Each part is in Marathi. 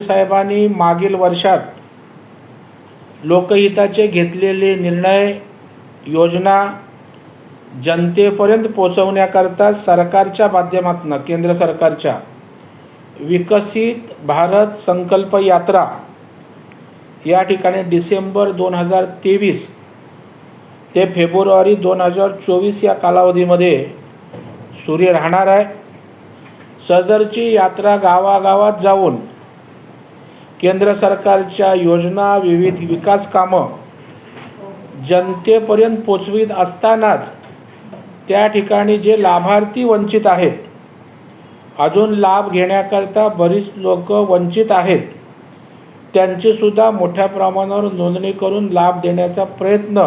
साहेबांनी मागील वर्षात लोकहिताचे घेतलेले निर्णय योजना जनतेपर्यंत पोचवण्याकरता सरकारच्या माध्यमातून केंद्र सरकारच्या विकसित भारत संकल्प यात्रा या ठिकाणी डिसेंबर दोन हजार तेवीस ते फेब्रुवारी दोन हजार चोवीस या कालावधीमध्ये सुरू राहणार आहे. सदरची यात्रा गावागावात जाऊन केंद्र सरकारच्या योजना विविध विकास कामं जनतेपर्यंत पोचवीत असतानाच त्या ठिकाणी जे लाभार्थी वंचित आहेत अजून लाभ घेण्याकरता बरीच लोक वंचित आहेत त्यांचीसुद्धा मोठ्या प्रमाणावर नोंदणी करून लाभ देण्याचा प्रयत्न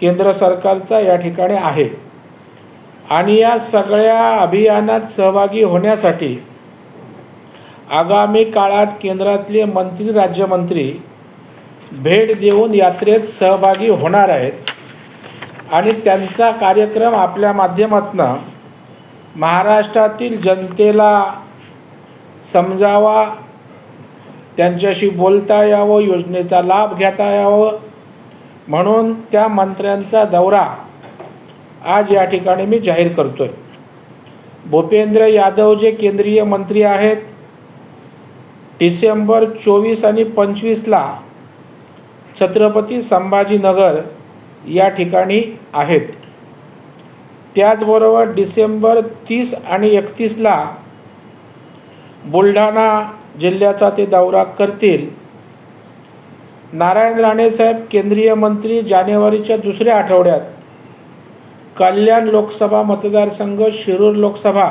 केंद्र सरकारचा या ठिकाणी आहे. आणि या सगळ्या अभियानात सहभागी होण्यासाठी आगामी काळात केंद्रातले मंत्री राज्यमंत्री भेट देऊन यात्रेत सहभागी होणार आहेत. आणि त्यांचा कार्यक्रम आपल्या माध्यमातून महाराष्ट्रातील जनतेला समजावा त्यांच्याशी बोलता यावं योजनेचा लाभ घेता यावं म्हणून त्या मंत्र्यांचा दौरा आज या ठिकाणी मी जाहीर करतोय. भूपेंद्र यादव जे केंद्रीय मंत्री आहेत डिसेंबर चोवीस आणि पंचवीसला छत्रपती संभाजीनगर या ठिकाणी आहेत. त्याचबरोबर डिसेंबर तीस आणि एकतीसला बुलढाणा जिल्ह्याचा ते दौरा करतील. नारायण राणेसाहेब केंद्रीय मंत्री जानेवारीच्या दुसऱ्या आठवड्यात कल्याण लोकसभा मतदारसंघ शिरूर लोकसभा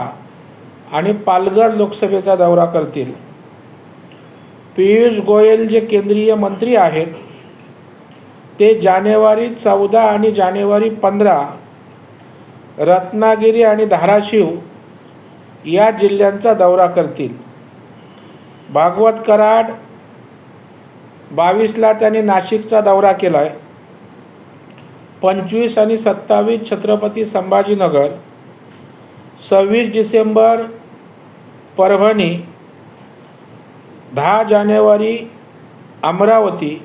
आणि पालघर लोकसभेचा दौरा करतील. पियुष गोयल जे केंद्रीय मंत्री आहेत ते जानेवारी चौदा आणि जानेवारी पंधरा रत्नागिरी आणि धाराशिव या जिल्ह्यांचा दौरा करतील. भागवत कराड बावीसला त्यांनी नाशिकचा दौरा केला आहे पंचवीस आणि सत्तावीस छत्रपती संभाजीनगर सव्वीस डिसेंबर परभणी दहा जानेवारी अमरावती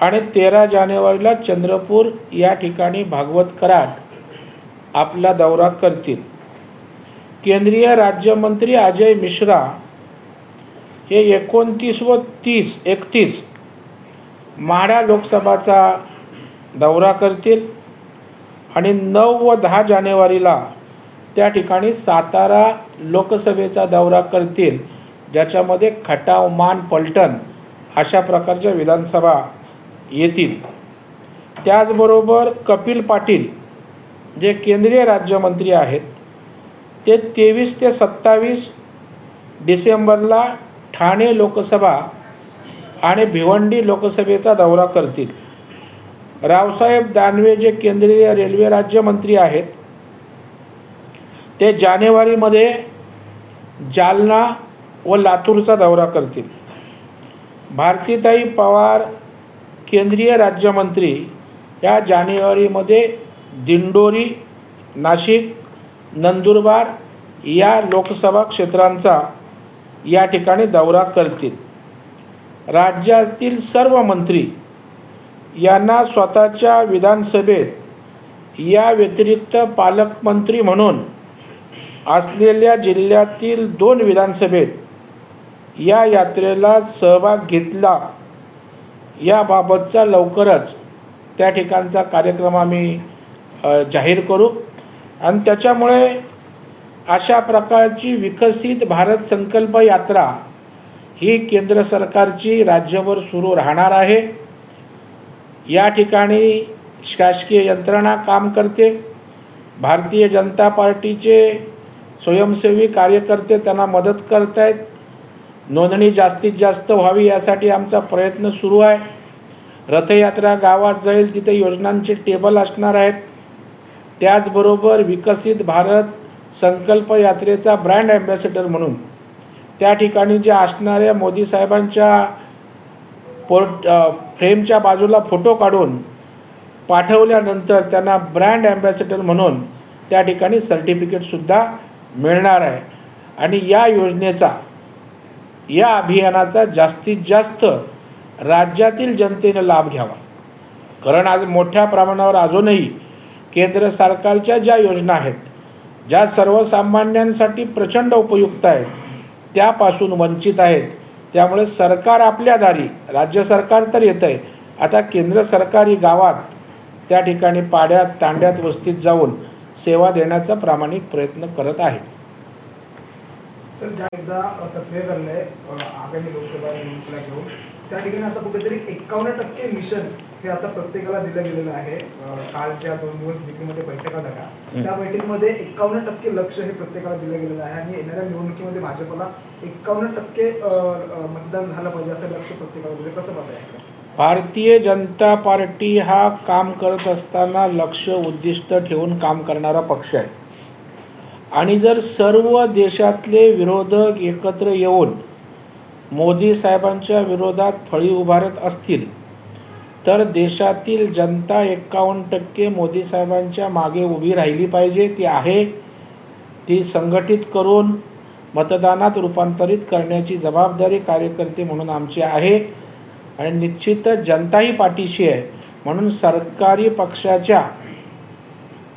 आणि तेरा जानेवारीला चंद्रपूर या ठिकाणी भागवत कराड आपला दौरा करतील. केंद्रीय राज्यमंत्री अजय मिश्रा हे एकोणतीस व तीस एकतीस माढा लोकसभाचा दौरा करतील आणि नऊ व दहा जानेवारीला त्या ठिकाणी सातारा लोकसभेचा दौरा करतील. ज्याच्यामध्ये खटाव मान पलटण अशा प्रकारच्या विधानसभा येतील. त्याचबरोबर कपिल पाटील जे केंद्रीय राज्यमंत्री आहेत ते तेवीस ते सत्तावीस डिसेंबरला ठाणे लोकसभा आणि भिवंडी लोकसभेचा दौरा करतील. रावसाहेब दानवे जे केंद्रीय रेल्वे राज्यमंत्री आहेत ते जानेवारीमध्ये जालना व लातूरचा दौरा करतील. भारतीताई पवार केंद्रीय राज्यमंत्री या जानेवारीमध्ये दिंडोरी नाशिक नंदुरबार या लोकसभा क्षेत्रांचा या ठिकाणी दौरा करतील. राज्यातील सर्व मंत्री यांना स्वतःच्या विधानसभेत या व्यतिरिक्त पालकमंत्री म्हणून असलेल्या जिल्ह्यातील दोन विधानसभेत या यात्रेला सहभाग घेतला. याबाबतचा लवकरच त्या ठिकाणचा कार्यक्रम आम्ही जाहीर करू. आणि त्याच्यामुळे अशा प्रकारची विकसित भारत संकल्प यात्रा ही केंद्र सरकारची राज्यभर सुरू राहणार आहे. या ठिकाणी शासकीय यंत्रणा काम करते. भारतीय जनता पार्टीचे स्वयंसेवी कार्यकर्ते त्यांना मदत करत आहेत नोंदणी जास्तीत जास्त व्हावी यासाठी आमचा प्रयत्न सुरू आहे. रथयात्रा गावात जाईल तिथे योजनांचे टेबल असणार आहेत. त्याचबरोबर विकसित भारत संकल्प यात्रेचा ब्रँड ॲम्बॅसेडर म्हणून. त्या ठिकाणी जे असणाऱ्या मोदी साहेबांच्या पोर्ट फ्रेमच्या बाजूला फोटो काढून पाठवल्यानंतर त्यांना ब्रँड ॲम्बॅसेडर म्हणून त्या ठिकाणी सर्टिफिकेटसुद्धा मिळणार आहे. आणि या योजनेचा या अभियानाचा जास्तीत जास्त राज्यातील जनतेनं लाभ घ्यावा. कारण आज मोठ्या प्रमाणावर अजूनही केंद्र सरकारच्या ज्या योजना आहेत ज्या सर्वसामान्यांसाठी प्रचंड उपयुक्त आहेत त्यापासून वंचित आहेत. त्यामुळे सरकार आपल्या दारी राज्य सरकार तर येतं आहे आता केंद्र सरकारी गावात त्या ठिकाणी पाड्यात तांड्यात वस्तीत जाऊन सेवा देण्याचा प्रामाणिक प्रयत्न करत आहे. सर ज्या एकदा सक्रिय झालंय अ, आगामी लोकसभा निवडणुकीला घेऊन त्या ठिकाणी आता कुठेतरी एक्कावन्न टक्के मिशन हे आता प्रत्येकाला दिलं गेलेलं आहे. कालच्या दोन दिवस दिल्लीमध्ये बैठका झाल्या त्या बैठकीमध्ये एक्कावन्न टक्के लक्ष हे प्रत्येकाला दिलं गेलेलं आहे आणि येणाऱ्या निवडणुकीमध्ये भाजपला एक्कावन्न टक्के मतदान झालं पाहिजे असं लक्ष प्रत्येकाला दिलं. कसं पाहताय भारतीय जनता पार्टी हा काम करत असताना लक्ष उद्दिष्ट ठेवून काम करणारा पक्ष आहे. आणि जर सर्व देशातले विरोधक एकत्र येऊन मोदी साहेबांच्या विरोधात फळी उभारत असतील तर देशातील जनता एक्कावन्न टक्के मोदी साहेबांच्या मागे उभी राहिली पाहिजे ती आहे. ती संघटित करून मतदानात रूपांतरित करण्याची जबाबदारी कार्यकर्ते म्हणून आमची आहे. आणि निश्चितच जनताही पाठीशी आहे. म्हणून सरकारी पक्षाच्या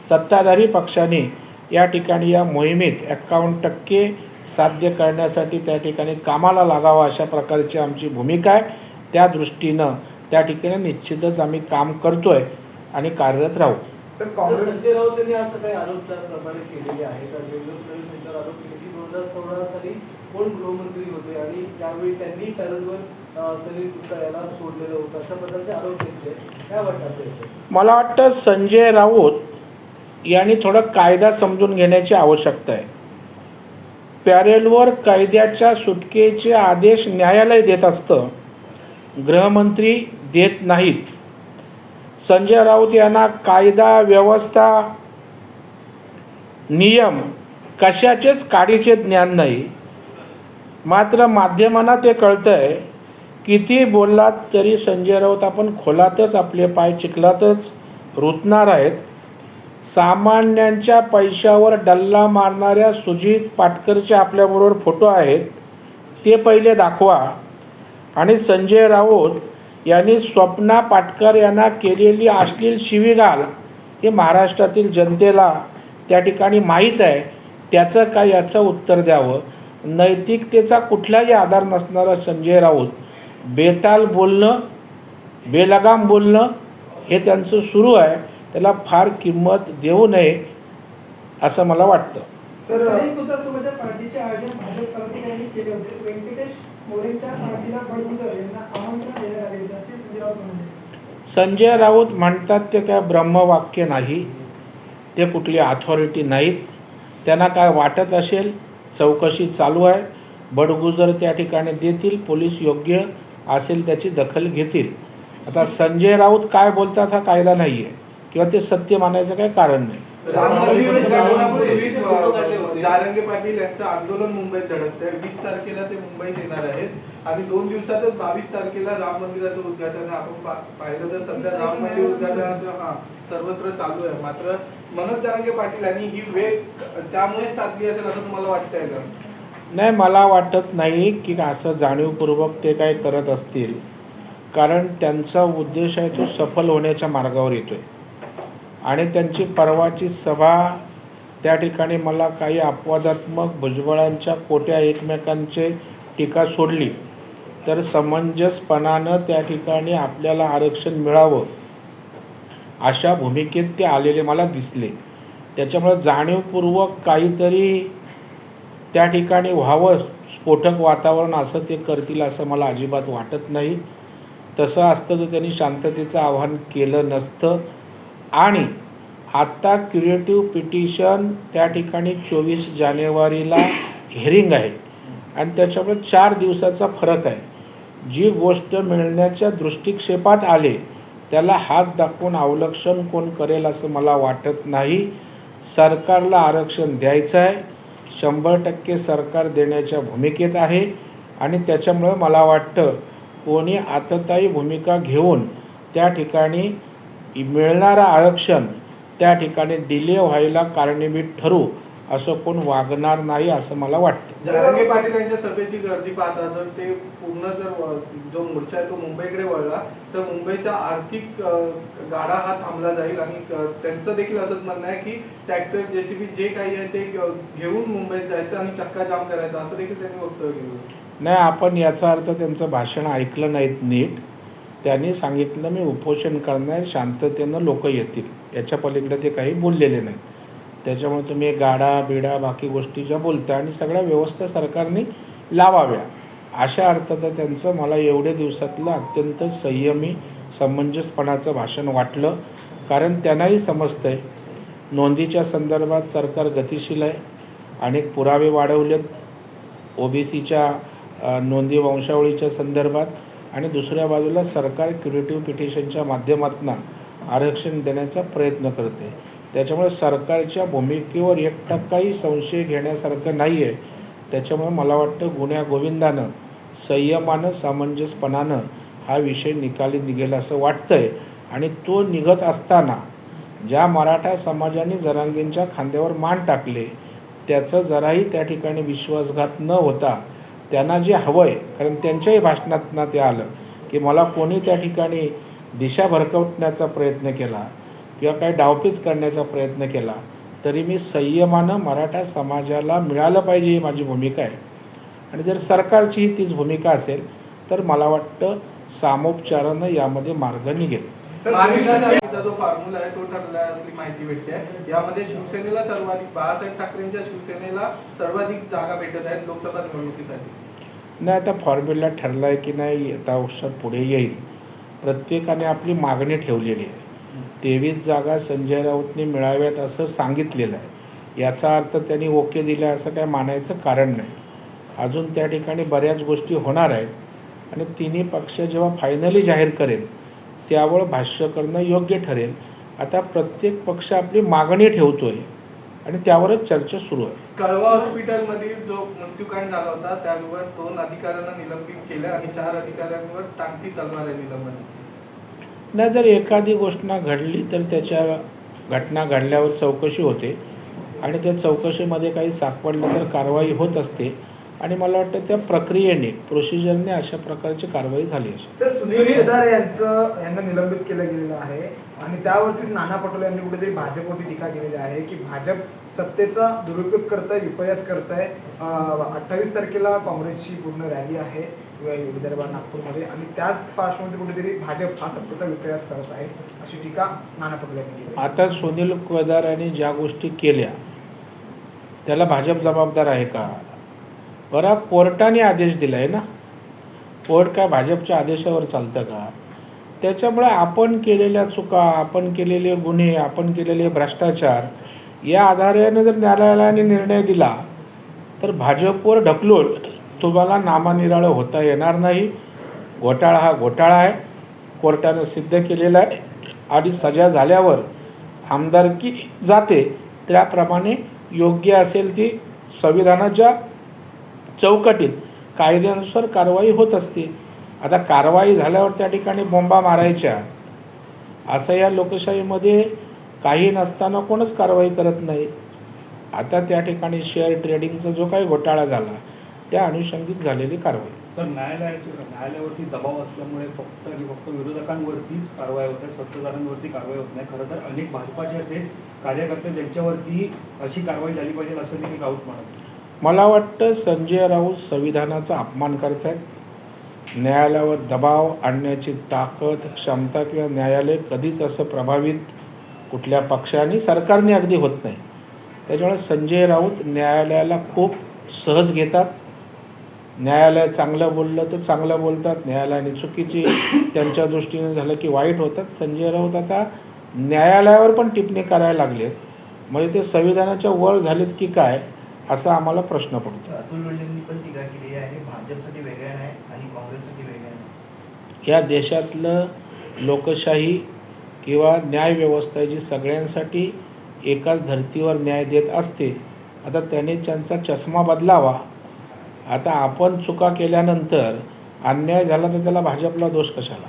सत्ताधारी पक्षाने या ठिकाणी या मोहिमेत एक्कावन्न टक्के साध्य करण्यासाठी त्या ठिकाणी कामाला लागावं अशा प्रकारची आमची भूमिका आहे. त्या दृष्टीनं त्या ठिकाणी निश्चितच आम्ही काम करतोय आणि कार्यरत राहू. सर तर काँग्रेस संजय राऊत यांनी असं काही आरोप त्याप्रमाणे केलेले आहेत. आणि देवेंद्र फडणवीस यांच्यावर आरोप केले की दोन हजार सोळा साली कोण गृहमंत्री होते? आणि त्यावेळी त्यांनी पॅनलवर अं, सलील गुप्ता याला सोडलेलं होतं. अशा प्रकारचे आरोप केले काय वाटतं आपल्याला? मला वाटतं संजय राऊत याने थोडं कायदा समजून घेण्याची आवश्यकता आहे. पॅरेलवर कायद्याच्या सुटकेचे आदेश न्यायालय देत असतं. गृहमंत्री देत नाहीत. संजय राऊत यांना कायदा व्यवस्था नियम कशाचेच काडीचे ज्ञान नाही. मात्र माध्यमांना ते कळतं आहे किती बोललात तरी संजय राऊत आपण खोलातच आपले पाय चिखलातच रुतणार आहेत. सामान्यांच्या पैशावर डल्ला मारणाऱ्या सुजित पाटकरचे आपल्याबरोबर फोटो आहेत. ते पहिले दाखवा. आणि संजय राऊत यांनी स्वप्ना पाटकर यांना केलेली अश्लील शिवीगाल हे महाराष्ट्रातील जनतेला त्या ठिकाणी माहीत आहे. त्याचं काय याचं उत्तर द्यावं? नैतिकतेचा कुठलाही आधार नसणारा संजय राऊत. बेताल बोलणं बेलगाम बोलणं हे त्यांचं सुरू आहे. त्याला फार किंमत देऊ नये असं मला वाटतं. सर संयुक्त समाजा पार्टीचे आयोजन भाजप पदाधिकाऱ्यांनी केले होते. व्यंकटेश मोरेंच्या पार्टीला बडगुजर यांना आमंत्रण देण्यात आले होते. असे संजय राऊत म्हणाले. संजय राऊत म्हणतात ते काय ब्रह्मवाक्य नाही. ते कुठली अथॉरिटी नाहीत. त्यांना काय वाटत असेल? चौकशी चालू आहे. बडगुजर त्या ठिकाणी देतील पोलीस योग्य असेल त्याची दखल घेतील. आता संजय राऊत काय बोलतात हा कायदा नाही आहे किंवा ते सत्य मानायचं काही कारण नाही. जारंगे पाटील यांचं आंदोलन मुंबईत धडकत आहे वीस तारखेला ते मुंबईत येणार आहेत. आणि दोन दिवसातच बावीस तारखेला राम मंदिराचं उद्घाटन. आपण पाहिलं तर सध्या राम मंदिर उद्घाटनाचं हा सर्वत्र चालू आहे. मात्र मनोज जारंगे पाटील यांनी ही वेग त्यामुळेच साधली असेल असं तुम्हाला वाटतंय का? नाही मला वाटत नाही की असं जाणीवपूर्वक ते काय करत असतील. कारण त्यांचा उद्देश आहे तो सफल होण्याच्या मार्गावर येतो आहे आणि त्यांची परवाची सभा त्या ठिकाणी मला काही अपवादात्मक भुजबळांच्या कोट्या एकमेकांचे टीका सोडली. तर समंजसपणानं त्या ठिकाणी आपल्याला आरक्षण मिळावं अशा भूमिकेत ते आलेले मला दिसले. त्याच्यामुळे जाणीवपूर्वक काहीतरी त्या ठिकाणी व्हावं स्फोटक वातावरण असं ते करतील असं मला अजिबात वाटत नाही. तसं असतं तर त्यांनी शांततेचं आव्हान केलं नसतं. आणि आत्ता क्रिएटिव्ह पिटिशन त्या ठिकाणी चोवीस जानेवारीला हिअरिंग आहे. आणि त्याच्यामुळे चार दिवसाचा फरक आहे. जी गोष्ट मिळण्याच्या दृष्टिक्षेपात आले त्याला हात दाखवून अवलक्षण कोण करेल असं मला वाटत नाही. सरकारला आरक्षण द्यायचं आहे. शंभर टक्के सरकार देण्याच्या भूमिकेत आहे. आणि त्याच्यामुळं मला वाटतं कोणी आततायी भूमिका घेऊन त्या ठिकाणी मिळणारं आरक्षण त्या ठिकाणी डिले व्हायला कारणीभूत ठरू असं कोण वागणार नाही असं मला वाटतं. जरांगे पाटील यांच्या सभेची गर्दी पाहता जर ते पूर्ण जर जो मोर्चा आहे तो मुंबईकडे वळला तर मुंबईचा आर्थिक गाडा हा थांबला जाईल आणि त्यांचं देखील असंच म्हणणं आहे की ट्रॅक्टर जेसीबी जे काही आहे ते घेऊन मुंबईत जायचं आणि चक्का जाम करायचा असं देखील त्यांनी वक्तव्य केलं. नाही आपण याचा अर्थ त्यांचं भाषण ऐकलं नाहीत नीट. त्यांनी सांगितलं मी उपोषण करणार शांततेनं लोक येतील. याच्या पलीकडे ते काही बोललेले नाहीत. त्याच्यामुळे तुम्ही गाडा बिडा बाकी गोष्टी ज्या बोलता आणि सगळ्या व्यवस्था सरकारने लावाव्या अशा अर्थात त्यांचं मला एवढ्या दिवसातलं अत्यंत संयमी समंजसपणाचं भाषण वाटलं. कारण त्यांनाही समजतं आहे नोंदीच्या संदर्भात सरकार गतिशील आहे. अनेक पुरावे वाढवलेत. ओबीसीच्या नोंदी वंशावळीच्या संदर्भात आणि दुसऱ्या बाजूला सरकार क्युरेटिव्ह पिटिशनच्या माध्यमातून आरक्षण देण्याचा प्रयत्न करते. त्याच्यामुळे सरकारच्या भूमिकेवर एक टक्काही संशय घेण्यासारखं नाही आहे त्याच्यामुळे मला वाटतं गुन्ह्या गोविंदानं संयमानं सामंजस्यपणानं हा विषय निकाली निघेल असं वाटतं आहे आणि तो निघत असताना ज्या मराठा समाजाने जरांगेंच्या खांद्यावर मान टाकले त्याचं जराही त्या ठिकाणी विश्वासघात न होता त्यांना जे हवं आहे कारण त्यांच्याही भाषणातनं ते आलं की मला कोणी त्या ठिकाणी दिशा भरकवण्याचा प्रयत्न केला किंवा काही डावपीच करण्याचा प्रयत्न केला तरी मी संयमानं मराठा समाजाला मिळालं पाहिजे ही माझी भूमिका आहे. आणि जर सरकारचीही तीच भूमिका असेल तर मला वाटतं सामोपचारानं यामध्ये मार्ग निघेल. महाविकास जो फॉर्म्युला आहे तो ठरला असली माहिती भेटते. आहे यामध्ये शिवसेनेला सर्वाधिक बाळासाहेब ठाकरेंच्या शिवसेनेला सर्वाधिक जागा भेटत आहेत लोकसभा निवडणुकीसाठी. नाही आता फॉर्म्युला ठरला आहे की नाही आता औषध पुढे येईल. प्रत्येकाने आपली मागणी ठेवलेली आहे. तेवीस जागा संजय राऊतने मिळाव्यात असं सांगितलेलं आहे. याचा अर्थ त्यांनी ओके दिला असं काय मानायचं कारण नाही. अजून त्या ठिकाणी बऱ्याच गोष्टी होणार आहेत. आणि तिन्ही पक्ष जेव्हा फायनली जाहीर करेल त्यावर भाष्य करणं योग्य ठरेल. आता प्रत्येक पक्ष आपली मागणी ठेवतोय आणि त्यावरच चर्चा सुरू आहे. कळवा हॉस्पिटलमधील जो मृत्यूकांड झाला होता त्यावर दोन अधिकाऱ्यांना निलंबित केलं आणि चार अधिकाऱ्यांवर टांगती तलवार आहे निलंबनाची. नाही जर एखादी घोषणा घडली तर त्याच्या घटना घडल्यावर चौकशी होते. आणि त्या चौकशीमध्ये काही सापडलं तर कारवाई होत असते. आणि मला वाटतं त्या प्रक्रियेने प्रोसिजरने अशा प्रकारची कारवाई झाली असेल. सर सुनील केदार यांचं यांना निलंबित केलं गेलेलं आहे आणि त्यावरतीच नाना पटोले यांनी कुठेतरी भाजपवरती टीका केलेली आहे की भाजप सत्तेचा दुरुपयोग करताय विपर्यास करताय. अठ्ठावीस तारखेला काँग्रेसची पूर्ण रॅली आहे वि- विदर्भात नागपूरमध्ये आणि त्याच पार्श्वभूमीवर कुठेतरी भाजप हा सत्तेचा विपर्यास करत आहे अशी टीका नाना पटोले यांनी केली. आता सुनील केदाराने ज्या गोष्टी केल्या त्याला भाजप जबाबदार आहे का? बरा कोर्टाने आदेश दिला आहे ना? कोर्ट काय भाजपच्या आदेशावर चालतं का? त्याच्यामुळे आपण केलेल्या चुका आपण केलेले गुन्हे आपण केलेले भ्रष्टाचार या आधाराने जर न्यायालयाने निर्णय दिला तर भाजपवर ढकलून तुम्हाला नामानिराळं होता येणार नाही. घोटाळा हा घोटाळा आहे. कोर्टानं सिद्ध केलेला आहे. आणि सजा झाल्यावर आमदारकी जाते. त्याप्रमाणे योग्य असेल ती संविधानाच्या चौकटीत. कायद्यानुसार कारवाई होत असते. आता कारवाई झाल्यावर त्या ठिकाणी बोंबा मारायच्या. असं या लोकशाहीमध्ये काही नसताना कोणच कारवाई करत नाही. आता त्या ठिकाणी शेअर ट्रेडिंगचा जो काही घोटाळा झाला त्या अनुषंगिक झालेली कारवाई. तर न्यायालयाचे न्यायालयावरती दबाव असल्यामुळे फक्त आणि फक्त विरोधकांवरतीच कारवाई होत आहे सत्ताधाऱ्यांवरती कारवाई होत नाही. खरं तर अनेक भाजपाचे असे कार्यकर्ते ज्यांच्यावरती अशी कारवाई झाली पाहिजे असं देखील राऊत म्हणत. मला वाटतं संजय राऊत संविधानाचा अपमान करत आहेत न्यायालयावर दबाव आणण्याची ताकद क्षमता किंवा न्यायालय कधीच असं प्रभावित कुठल्या पक्षाने सरकारने अगदी होत नाही. त्याच्यामुळे संजय राऊत न्यायालयाला खूप सहज घेतात. न्यायालय चांगलं बोललं तर चांगलं बोलतात. न्यायालयाने चुकीची त्यांच्या दृष्टीने झालं की वाईट होतात. संजय राऊत आता न्यायालयावर पण टिप्पणी करायला लागलेत. म्हणजे ते संविधानाच्या वर झालेत की काय? असा आम्हाला प्रश्न पडतो. अतुल बेनकेंनी पण टीका केली आहे भाजपसाठी वेगळ्या नाही आणि काँग्रेससाठी वेगळ्या नाही. या देशातलं लोकशाही किंवा न्यायव्यवस्था जी सगळ्यांसाठी एकाच धर्तीवर न्याय देत असते आता त्याने त्यांचा चष्मा बदलावा. आता आपण चुका केल्यानंतर अन्याय झाला तर त्याला भाजपला दोष कशाला?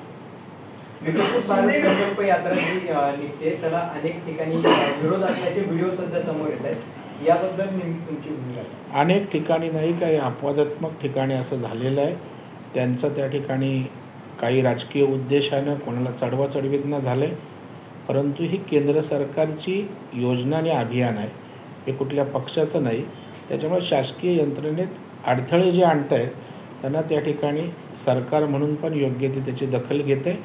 संकल्प यात्रा जी निघते. त्याला अनेक ठिकाणी विरोध असल्याचे व्हिडिओ सध्या समोर येत आहेत. याबद्दल नेमकी तुमची भूमिका अनेक ठिकाणी नाही काही अपवादात्मक ठिकाणी असं झालेलं आहे. त्यांचं त्या ठिकाणी काही राजकीय उद्देशानं कोणाला चढवाचढवीत न झालं. आहे परंतु ही केंद्र सरकारची योजना आणि अभियान आहे. हे कुठल्या पक्षाचं नाही. त्याच्यामुळे शासकीय यंत्रणेत अडथळे जे आणत आहेत त्यांना त्या ठिकाणी सरकार म्हणून पण योग्य ती त्याची दखल घेते.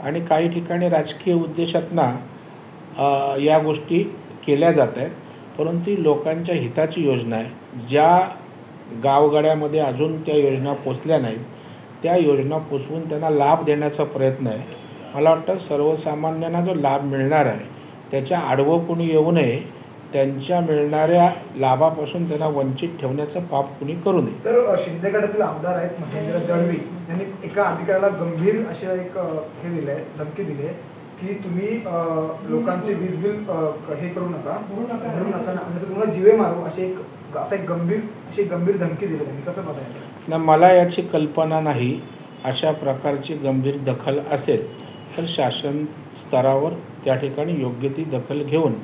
आणि काही ठिकाणी राजकीय उद्देशातना या गोष्टी केल्या जात आहेत. परंतु लोकांच्या हिताची योजना आहे. ज्या गावगाड्यामध्ये अजून त्या योजना पोचल्या नाहीत त्या योजना पोचवून त्यांना लाभ देण्याचा प्रयत्न आहे. मला वाटतं सर्वसामान्यांना जो लाभ मिळणार आहे त्याच्या आडवं कुणी येऊ नये त्यांच्या मिळणाऱ्या लाभापासून त्यांना वंचित ठेवण्याचं पाप कुणी करू नये. सर शिंदेगडातील आमदार आहेत महेंद्र दळवी यांनी एका अधिकाऱ्याला गंभीर अशा एक अ, हे दिले धमकी दिली आहे की तुम्ही लोकांचे वीज बिल हे करू नका भरू नका. भरू नका ना. आणि तुम्हाला जीवे मारू अशी एक असा एक गंभीर अशी गंभीर धमकी दिली त्यांनी. कसं पाहताय ना मला याची कल्पना नाही अशा प्रकारची गंभीर दखल असेल तर शासन स्तरावर त्या ठिकाणी योग्य ती दखल घेऊन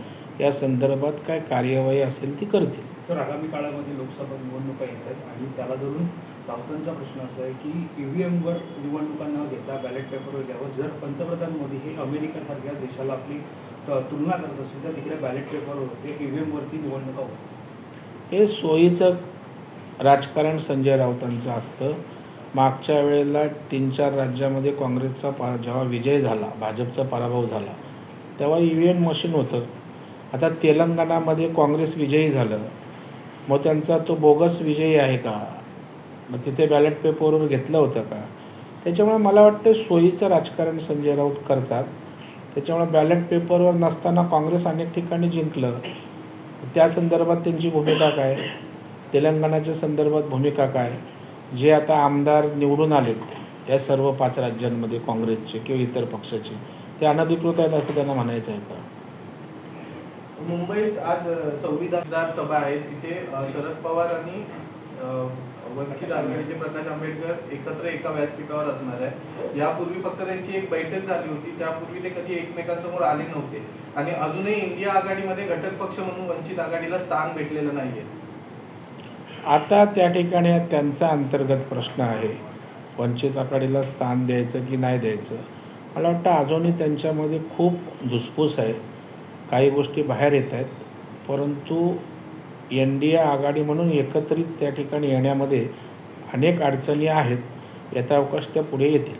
या संदर्भात काय कार्यवाही असेल ती करतील. सर आगामी काळामध्ये लोकसभा निवडणुका येत आहेत आणि त्याला धरून राऊतांचा प्रश्न असा आहे की ईव्हीएमवर निवडणुका न घेता बॅलेट पेपरवर घ्यावं. जर पंतप्रधान मोदी हे अमेरिकेसारख्या देशाला आपली तुलना करत असेल तर तिकडे बॅलेट पेपरवर होते ईव्हीएमवरती निवडणुका होते हे सोयीचं राजकारण संजय राऊतांचं असतं. मागच्या वेळेला तीन चार राज्यामध्ये काँग्रेसचा पा जेव्हा विजय झाला भाजपचा पराभव झाला तेव्हा ई व्ही एम मशीन होतं. आता तेलंगणामध्ये काँग्रेस विजयी झालं. मग त्यांचा तो बोगस विजयी आहे का? मग तिथे बॅलेट पेपरवर घेतलं होतं का? त्याच्यामुळे मला वाटतं सोयीचं राजकारण संजय राऊत करतात. त्याच्यामुळे बॅलेट पेपरवर नसताना काँग्रेस अनेक ठिकाणी जिंकलं. त्या संदर्भात त्यांची भूमिका काय? तेलंगणाच्या संदर्भात भूमिका काय? जे आता आमदार निवडून आलेत या सर्व पाच राज्यांमध्ये काँग्रेसचे किंवा इतर पक्षाचे ते अनधिकृत आहेत असं त्यांना म्हणायचं आहे का? मुंबईत आज संविधानदार सभा आहे. तिथे शरद पवार आणि वंचित आघाडीचे प्रकाश आंबेडकर एकत्र एका व्यासपीठावर असणार आहे यापूर्वी फक्त त्यांची एक बैठक झाली होती. त्यापूर्वी ते कधी एकमेकांसमोर आले नव्हते. आणि अजूनही इंडिया आघाडीमध्ये घटक पक्ष म्हणून वंचित आघाडीला स्थान भेटलेलं नाहीये. आता त्या ठिकाणी त्यांचा अंतर्गत प्रश्न आहे. वंचित आघाडीला स्थान द्यायचं की नाही द्यायचं? मला वाटतं अजूनही त्यांच्यामध्ये खूप धुसफूस आहे. काही गोष्टी बाहेर येत आहेत. परंतु एन डी ए आघाडी म्हणून एकत्रित त्या ठिकाणी येण्यामध्ये अनेक अडचणी आहेत. याचा अवकाश त्या पुढे येतील.